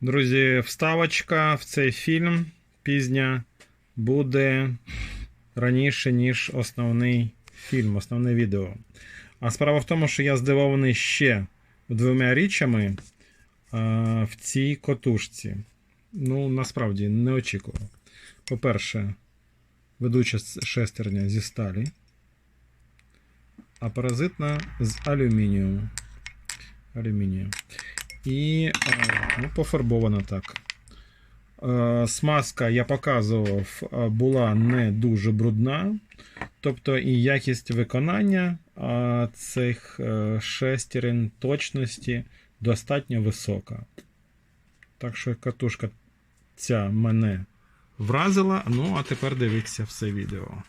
Друзі, вставочка в цей фільм пізня буде раніше, ніж основний фільм, основне відео. А справа в тому, що я здивований ще двома річами а, в цій котушці. Ну, насправді не очікував. По-перше, ведуча шестерня зі сталі, а паразитна з алюмінію. Алюмінію. І е, ну, пофарбована так. Е, Смазка, я показував, е, була не дуже брудна. Тобто і якість виконання цих шестерень точності достатньо висока. Так що катушка ця мене вразила. Ну, а тепер дивіться все відео.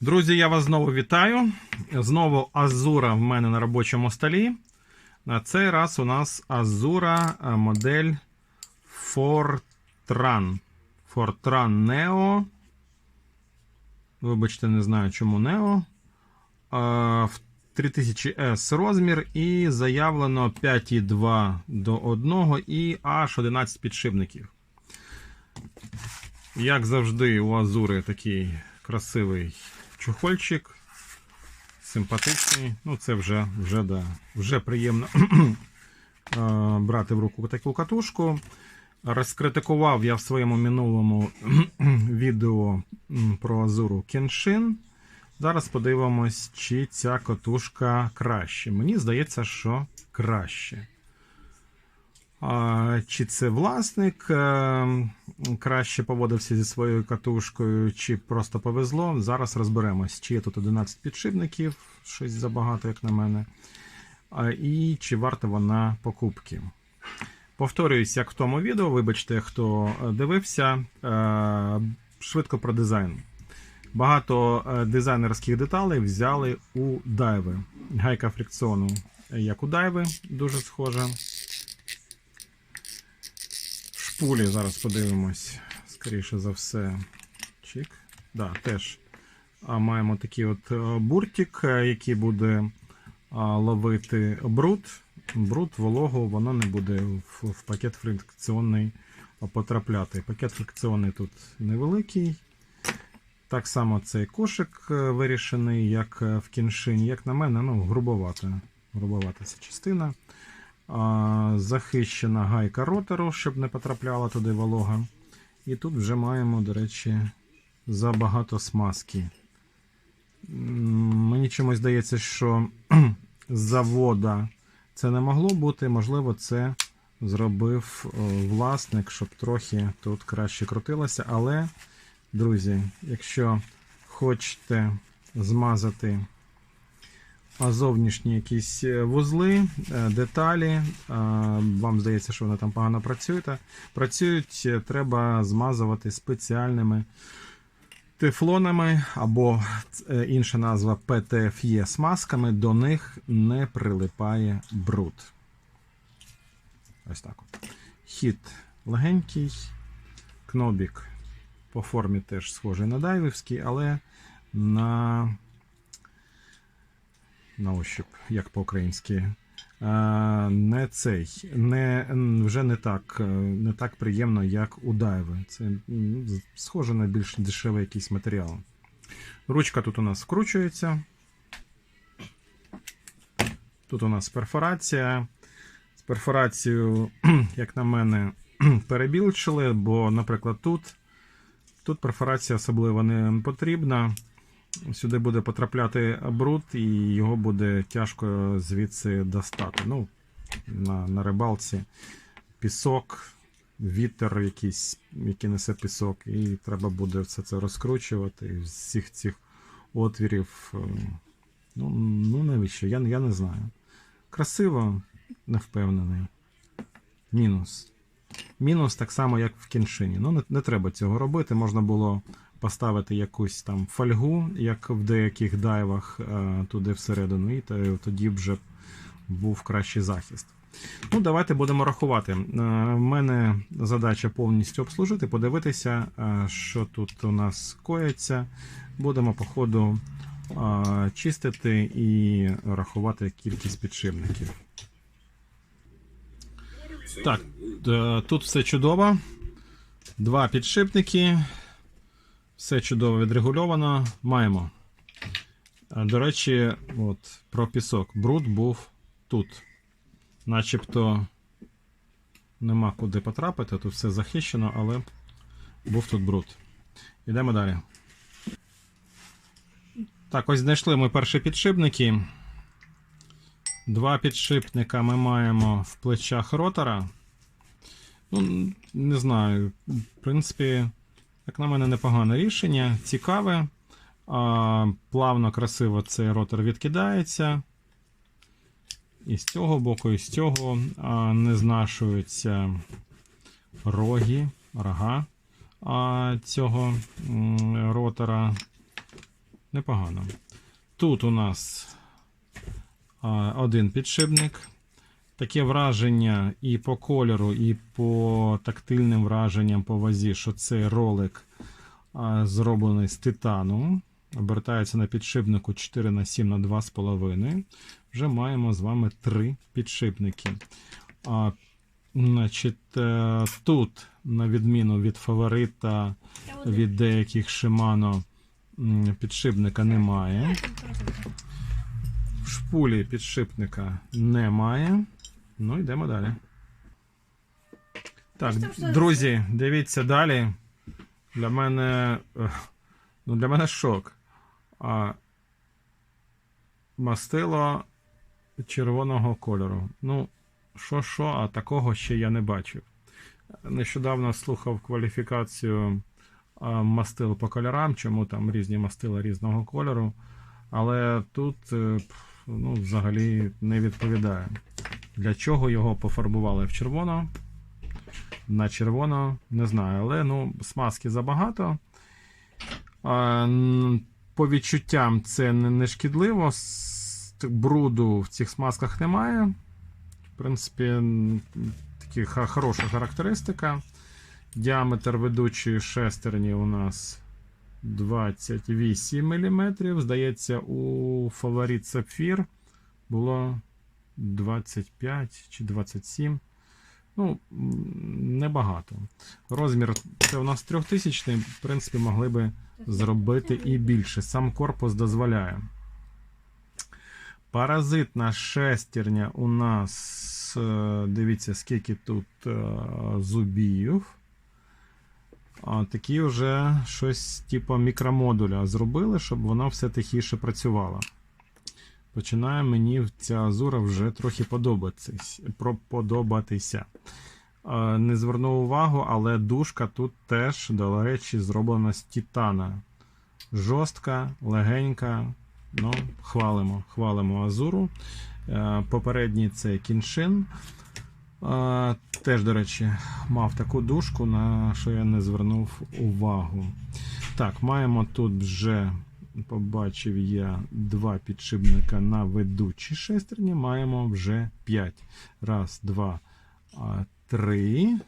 Друзі, я вас знову вітаю. Знову Азура в мене на робочому столі. На цей раз у нас Азура е, модель Fortran. Fortran Neo. Вибачте, не знаю, чому Neo. Е, В 3000S розмір і заявлено 5,2 до 1 і аж 11 підшипників. Як завжди, у Азури такий красивий чухольчик. Симпатичний. Ну, це вже вже, да, вже приємно е, брати в руку таку катушку. Розкритикував я в своєму минулому відео про Азуру Кеншин. Зараз подивимось, чи ця катушка краще. Мені здається, що краще. Чи це власник е, краще поводився зі своєю катушкою, чи просто повезло. Зараз розберемось, чи є тут 11 підшипників, щось забагато, як на мене, і чи варта вона покупки. Повторююсь, як в тому відео, вибачте, хто дивився, е, швидко про дизайн. Багато е, дизайнерських деталей взяли у дайви. Гайка фрикціону, як у дайви, дуже схожа. Шпулі, зараз подивимось, скоріше за все. Чик. Да, теж а, маємо такий от е, буртик, е, який буде ловити бруд. Бруд, вологу, воно не буде в, пакет фрикціонний потрапляти. Пакет фрикціонний тут невеликий. Так само цей кошик е, вирішений, як в кіншині. Як на мене, ну, грубовата. Грубовата ця частина. Захищена гайка ротору, щоб не потрапляла туди волога. І тут вже маємо, до речі, забагато смазки. Мені чомусь здається, що з завода це не могло бути. Можливо, це зробив власник, щоб трохи тут краще крутилося. Але, друзі, якщо хочете змазати зовнішні якісь е, вузли, е, деталі. е, Вам здається, що вони там погано працюють. Працюють, треба змазувати спеціальними тефлонами або інша назва PTFE смазками. До них не прилипає бруд. Ось так. Хід легенький, кнобік по формі теж схожий на дайвівський, але на на ощуп, як по-українськи. Е, Не цей, не, вже не так, е, не так приємно, як у дайви. Це схоже на більш дешевий якийсь матеріал. Ручка тут у нас вкручується. Тут у нас перфорація. З перфорацією, як на мене, перебільшили, бо, наприклад, тут, тут перфорація особливо не потрібна. Сюди буде потрапляти бруд, і його буде тяжко звідси достати. Ну, на, на рибалці пісок, вітер якийсь, який несе пісок, і треба буде все це розкручувати з всіх цих отвірів. е, Ну, ну навіщо? Я, я не знаю. Красиво, не впевнений. Мінус. Мінус так само, як в кіншині. Ну, не, не треба цього робити. Можна було поставити якусь там фольгу, як в деяких дайвах е, туди всередину, і тоді вже був кращий захист. Ну, давайте будемо рахувати. Е, В мене задача повністю обслужити, подивитися, е, що тут у нас коїться. Будемо по ходу е, чистити і рахувати кількість підшипників. Так, е, тут все чудово. Два підшипники. Все чудово відрегульовано. Маємо. Е, До речі, от, про пісок. Бруд був тут. Начебто нема куди потрапити, тут все захищено, але був тут бруд. Йдемо далі. Так, ось знайшли ми перші підшипники. Два підшипника ми маємо в плечах ротора. Ну, не знаю. В принципі, як на мене, непогане рішення. Цікаве. А, плавно, красиво цей ротор відкидається. І з цього боку, і з цього а, не знашуються роги, рога а, цього ротора. Непогано. Тут у нас а, один підшипник. Таке враження і по кольору, і по тактильним враженням по вазі, що цей ролик зроблений з титану. Обертається на підшипнику 4 на 7 на 2,5. Вже маємо з вами три підшипники. А, значить, е, тут, на відміну від фаворита, від деяких Shimano, підшипника немає. В шпулі підшипника немає. Ну, йдемо далі. Так, друзі, дивіться далі. Для мене. е, Ну, для мене шок. А, мастило червоного кольору. Ну, що, що, а такого ще я не бачив. Нещодавно слухав кваліфікацію мастил по кольорам, чому там різні мастила різного кольору. Але тут е, ну, взагалі не відповідає. Для чого його пофарбували в червоно? На червоно, не знаю, але ну, смазки забагато. По відчуттям це не, шкідливо. Бруду в цих смазках немає. В принципі, ха- хороша характеристика. Діаметр ведучої шестерні у нас 28 мм. Здається, у фаворит Сапфір було 25 чи 27. Ну, небагато. Розмір це у нас 3000, в принципі, могли би зробити і більше. Сам корпус дозволяє. Паразитна шестерня у нас, е, дивіться, скільки тут е, зубів. Такі вже щось типу мікромодуля зробили, щоб вона все тихіше працювала. Починає мені ця азура вже трохи подобатись, подобатися. Е, Не звернув увагу, але дужка тут теж, до речі, зроблена з титана. Жорстка, легенька. Ну, хвалимо, хвалимо азуру. Е, Попередній це кіншин. Е, Теж, до речі, мав таку дужку, на що я не звернув увагу. Так, маємо тут вже, побачив я, два підшипника на ведучій шестерні. Маємо вже 5. Раз, два, три,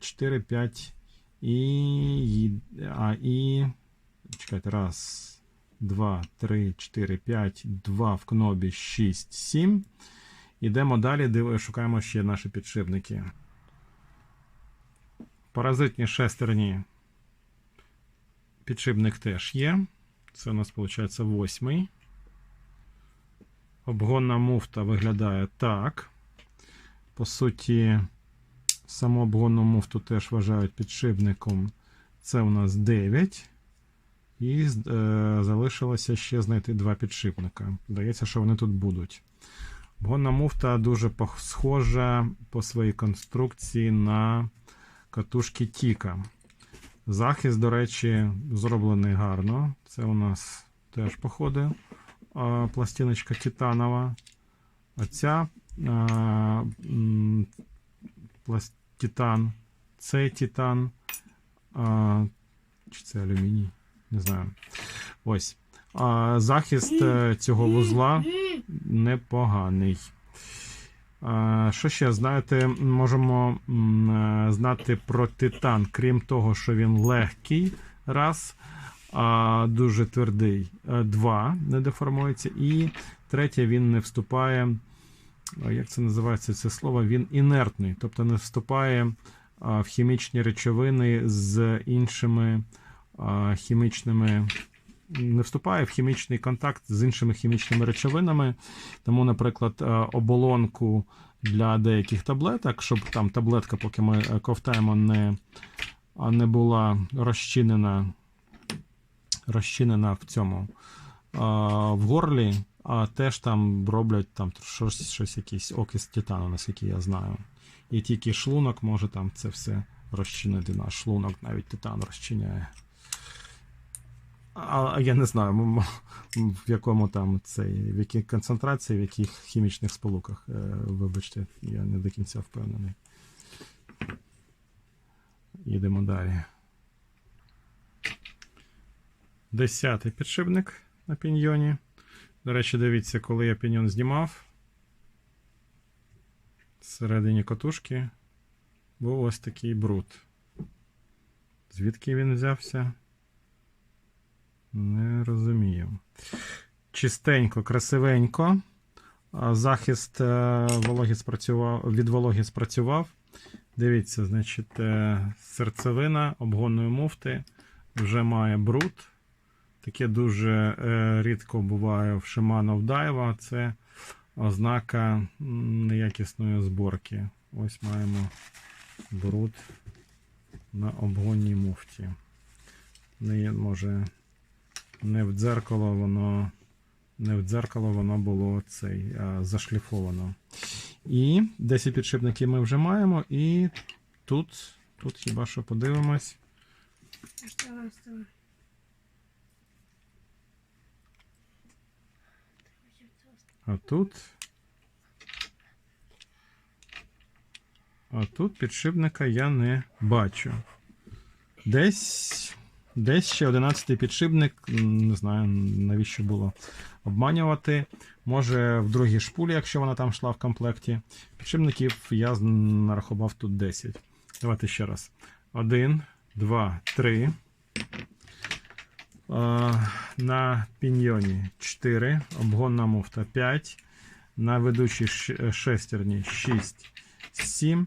чотири, п'ять і. А, і. Чекайте, раз, два, три, чотири, п'ять, два в кнобі, шість, сім. Ідемо далі, шукаємо ще наші підшипники. Паразитні шестерні. Підшипник теж є. Це у нас виходить восьмий. Обгонна муфта виглядає так. По суті, саму обгонну муфту теж вважають підшипником. Це у нас 9. І е, залишилося ще знайти два підшипника. Здається, що вони тут будуть. Обгонна муфта дуже схожа по своїй конструкції на катушки Тіка. Захист, до речі, зроблений гарно. Це у нас теж походить пластиночка титанова. А ця а, пласт- титан, цей титан. А, чи це алюміній? Не знаю. Ось. А, захист е, цього вузла непоганий. Що ще знаєте, можемо е, знати про титан, крім того, що він легкий, раз, а дуже твердий, е, два, не деформується, і третє, він не вступає як це називається це слово? Він інертний, тобто не вступає в хімічні речовини з іншими хімічними. Не вступає в хімічний контакт з іншими хімічними речовинами. Тому, наприклад, е, оболонку для деяких таблеток, щоб там таблетка, поки ми е, ковтаємо, не, не була розчинена, розчинена в цьому в горлі, а теж там роблять там щось, щось якийсь окис титану, наскільки я знаю. І тільки шлунок може там це все розчинити. Наш шлунок навіть титан розчиняє. А я не знаю, в якому там цей, в якій концентрації, в яких хімічних сполуках. Е, Вибачте, я не до кінця впевнений. Їдемо далі. Десятий підшипник на піньйоні. До речі, дивіться, коли я піньйон знімав. Всередині катушки був ось такий бруд. Звідки він взявся? Розумію. Чистенько, красивенько. Захист е, вологі спрацював, від вологі спрацював. Дивіться, значить, е, серцевина обгонної муфти вже має бруд. Таке дуже е, рідко буває в Shimano Daiwa. Це ознака неякісної зборки. Ось маємо бруд на обгонній муфті. Не може не в дзеркало воно не в дзеркало воно було цей а, зашліфовано. І 10 підшипників ми вже маємо. І тут, тут хіба що подивимось. А тут. А тут підшипника я не бачу. Десь. Десь ще 11-й підшипник. Не знаю, навіщо було обманювати. Може, в другій шпулі, якщо вона там йшла в комплекті. Підшипників я нарахував тут 10. Давайте ще раз. 1, 2, 3. На піньйоні 4. Обгонна муфта 5. На ведучій шестерні 6, 7.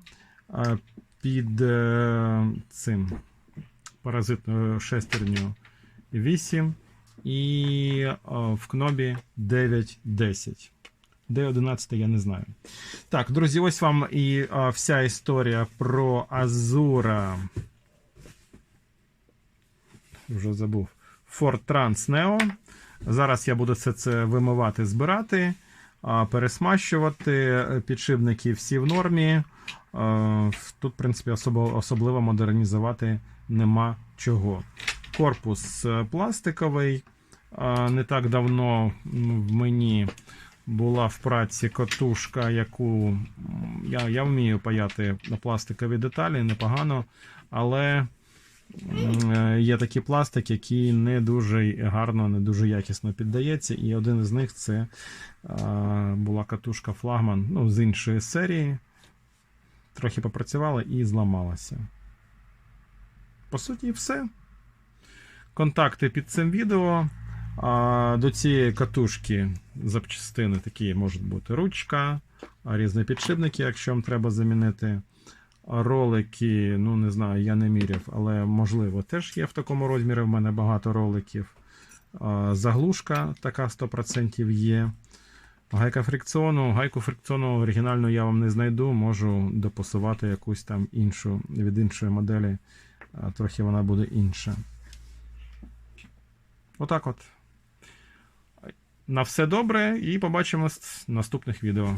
Під е, цим паразитною шестерню 8. І е, в кнобі 9, 10. Де 11 я не знаю. Так, друзі, ось вам і е, вся історія про Азура. Вже забув. Ford Trans Neo. Зараз я буду все це вимивати, збирати, пересмащувати. Е, Підшипники всі в нормі. Е, Тут, в принципі, особливо модернізувати нема чого. Корпус е, пластиковий. Е, Не так давно в мені була в праці котушка, яку я, я вмію паяти на пластикові деталі, непогано, але е, є такий пластик, який не дуже гарно, не дуже якісно піддається. І один із них це була катушка флагман ну, з іншої серії. Трохи попрацювала і зламалася. По суті, все. Контакти під цим відео. А, До цієї катушки запчастини такі можуть бути ручка, різні підшипники, якщо вам треба замінити. Ролики, ну не знаю, я не міряв, але можливо теж є в такому розмірі. В мене багато роликів. Заглушка така 100% є. Гайка фрикціону. Гайку фрикціону оригінальну я вам не знайду, можу допасувати якусь там іншу від іншої моделі. Трохи вона буде інша. Отак от. На все добре і побачимось в наступних відео.